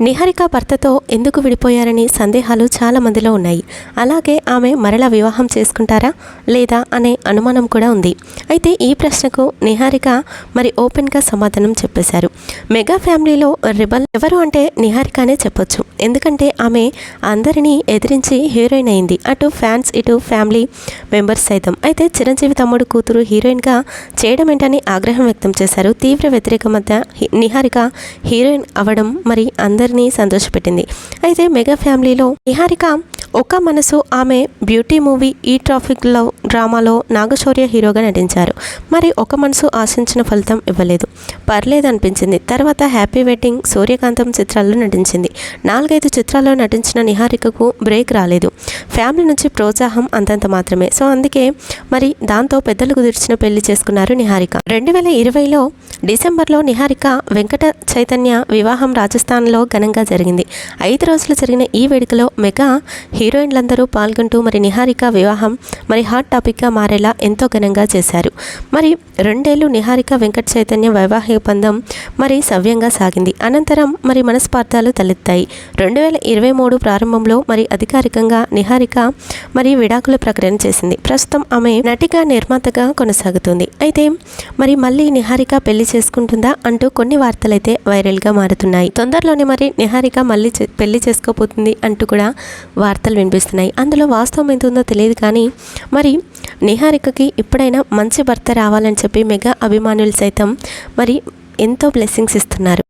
నిహారిక భర్తతో ఎందుకు విడిపోయారని సందేహాలు చాలా మందిలో ఉన్నాయి. అలాగే ఆమె మరలా వివాహం చేసుకుంటారా? లేదా? అనే అనుమానం కూడా ఉంది. అయితే ఈ ప్రశ్నకు నిహారిక మరి ఓపెన్గా సమాధానం చెప్పేశారు. మెగా ఫ్యామిలీలో రిబల్ ఎవరు అంటే నిహారికనే చెప్పొచ్చు. ఎందుకంటే ఆమె అందరినీ ఎదిరించి హీరోయిన్ అయింది. అటు ఫ్యాన్స్ ఇటు ఫ్యామిలీ మెంబర్స్ సైతం. అయితే చిరంజీవి తమ్ముడు కూతురు హీరోయిన్గా చేయడం ఏంటని ఆగ్రహం వ్యక్తం చేశారు. తీవ్ర వ్యతిరేక మధ్య నిహారిక హీరోయిన్ అవ్వడం మరి అందరినీ సంతోషపెట్టింది. అయితే మెగా ఫ్యామిలీలో నిహారిక ఒక మనసు ఆమె బ్యూటీ మూవీ ఈ ట్రాఫిక్ లవ్ డ్రామాలో నాగశౌర్య హీరోగా నటించారు. మరి ఒక మనసు ఆశించిన ఫలితం ఇవ్వలేదు. పర్లేదు అనిపించింది తర్వాత హ్యాపీ వెడ్డింగ్ సూర్యకాంతం చిత్రాల్లో నటించింది. నాలుగైదు చిత్రాల్లో నటించిన నిహారికకు బ్రేక్ రాలేదు. ఫ్యామిలీ నుంచి ప్రోత్సాహం అంతంత మాత్రమే. సో అందుకే మరి దాంతో పెద్దలు కుదిర్చిన పెళ్ళి చేసుకున్నారు నిహారిక. రెండు వేల ఇరవైలో డిసెంబర్లో నిహారిక వెంకట చైతన్య వివాహం రాజస్థాన్లో ఘనంగా జరిగింది. ఐదు రోజులు జరిగిన ఈ వేడుకలో మెగా హీరోయిన్లందరూ పాల్గొంటూ మరి నిహారిక వివాహం మరి హాట్ టాపిక్గా మారేలా ఎంతో ఘనంగా చేశారు. మరి రెండేళ్ళు నిహారిక వెంకట చైతన్య వైవాహిక బంధం మరి సవ్యంగా సాగింది. అనంతరం మరి మనస్పార్థాలు తలెత్తాయి. రెండు వేల ఇరవై మూడు ప్రారంభంలో మరి అధికారికంగా నిహారిక మరి విడాకుల ప్రకటన చేసింది. ప్రస్తుతం ఆమె నటిగా నిర్మాతగా కొనసాగుతుంది. అయితే మరి మళ్ళీ నిహారిక పెళ్ళి చేసుకుంటుందా అంటూ కొన్ని వార్తలైతే వైరల్గా మారుతున్నాయి. తొందరలోనే మరి నిహారిక మళ్ళీ చే- పెళ్ళి చేసుకోబోతుంది అంటూ కూడా వార్త వార్తలు వినిపిస్తున్నాయి. అందులో వాస్తవం ఎంత ఉందో తెలియదు కానీ మరి నిహారికకి ఎప్పుడైనా మంచి భర్త రావాలని చెప్పి మెగా అభిమానులు సైతం మరి ఎంతో బ్లెస్సింగ్స్ ఇస్తున్నారు.